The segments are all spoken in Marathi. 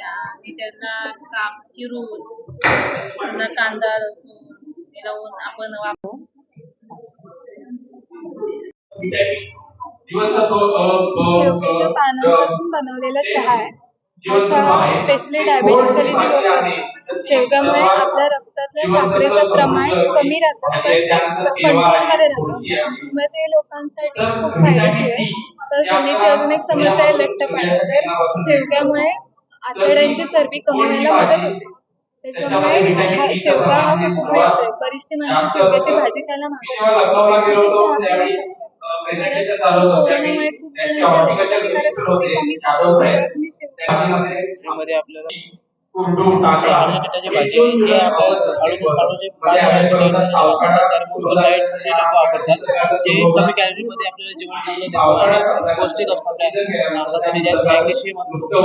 आणि त्यांना काप चिरून त्यांना कांदा लसूण मिळवून आपण वापरू. शेवग्याच्या पानांपासून बनवलेला चहा आहे. हा चहा स्पेशली डायबेटीस वाली जी लोक असतात शेवग्यामुळे आपल्या रक्तातल्या साखरेचं प्रमाण कमी राहतं पण कंट्रोलमध्ये राहतं. मग ते लोकांसाठी खूप फायदेशीर आहे. तर त्यांनीची अजून एक समस्या आहे लठ्ठपणा. तर शेवग्यामुळे आतड्यांची चरबी कमी व्हायला मदत होते त्याच्यामुळे शेवगा हा खूप उपयुक्त आहे बरीचशी माणसं शेवग्याची भाजी खायला मागत नाही. ते चहा पिऊ शकतात. परत कोरोनामुळे खूप जणांची रोगप्रतिकारक शक्ती कमी झाली तुम्ही शेवगा त्यामध्ये आपल्याला पिठाची भाजी जी आपल्याला आळू आळूचे पान आहेत ते वापरतात तर मोस्ट डाएट जे लोक वापरतात जे कमी कॅलरी मध्ये आपल्याला जेवण चांगलं देतो आणि पौष्टिक असतो आपल्या अंगासाठी ज्यात मॅग्नेशियम असतो.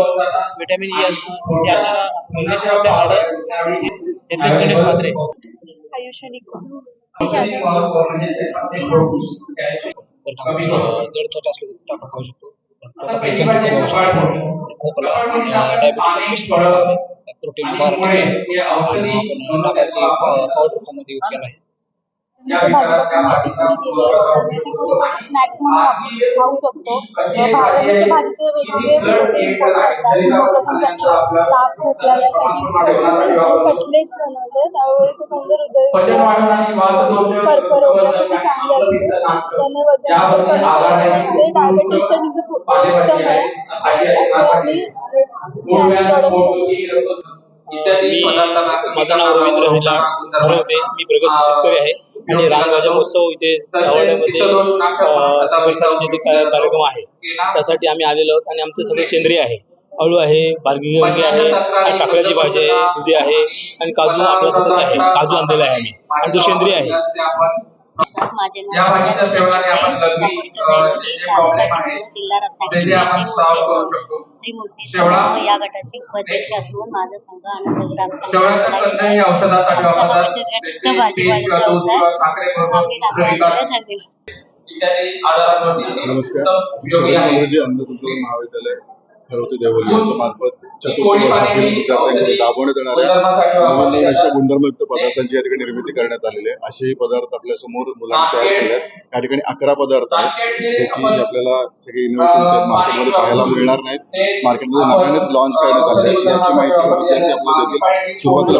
विटॅमिन ई असतो ते आपल्याला मॅग्नेशियम आपल्या एकच आयुष्य. जड त्वचा असली तर टाका खाऊ शकतो. पावडर यूज केला आहे. मेथीच्या भाजीपासून मेथी पुरी केली आहे तर मेथी पुरी पण स्नॅक्स म्हणून आपण खाऊ शकतो. अं भाज्याच्या भाजीचे वेगवेगळे प्रोटीन असतात हिमोग्लोबिनसाठी ताप खोकला यासाठी कटलेट्स बनवते त्यावेळेचं सुंदर हृदय कर्करोग यासाठी चांगले असते. त्याने वजन कमी डायबेटीससाठी खूप उत्तम आहे. असे आम्ही स्नॅक्स प्रॉडक्ट मी माझं नाव रवींद्र हरिला ठरवते मी प्रगतशील शेतकरी आहे. आणि रानभाज्या महोत्सव इथे का- कार्यक्रम आहे त्यासाठी आम्ही आलेलो आहोत आणि आमचं सगळं सेंद्रिय आहे. अळू आहे बारगी आहे आणि काकड्याची भाजी आहे दुधी आहे आणि काजू आपल्या स्वतःच आहे. काजू आणलेला आहे आम्ही. आणि तो सेंद्रिय आहे. माझे नाव जिल्हा रत्नागिरी मूर्ती. समूह या गटाचे उपाध्यक्ष असून माझा संघ आनंद ग्राम हे हे नमस्कार. महाविद्यालय ठरवते देवली यांच्या मार्फत विद्यार्थ्यांकडे राबवण्यात येणाऱ्या नवीन नवीन अशा गुणधर्मयुक्त पदार्थांची या ठिकाणी निर्मिती करण्यात आलेली आहे. असेही पदार्थ आपल्यासमोर मुलांनी तयार केले आहेत या ठिकाणी अकरा पदार्थ आहेत जे की आपल्याला सगळे इनोव्हेटिव्ह मार्केटमध्ये पाहायला मिळणार नाहीत. मार्केटमध्ये नव्यानेच लॉन्च करण्यात आले आहेत. याची माहिती विद्यार्थी आपल्याला देतील. सुरुवातीला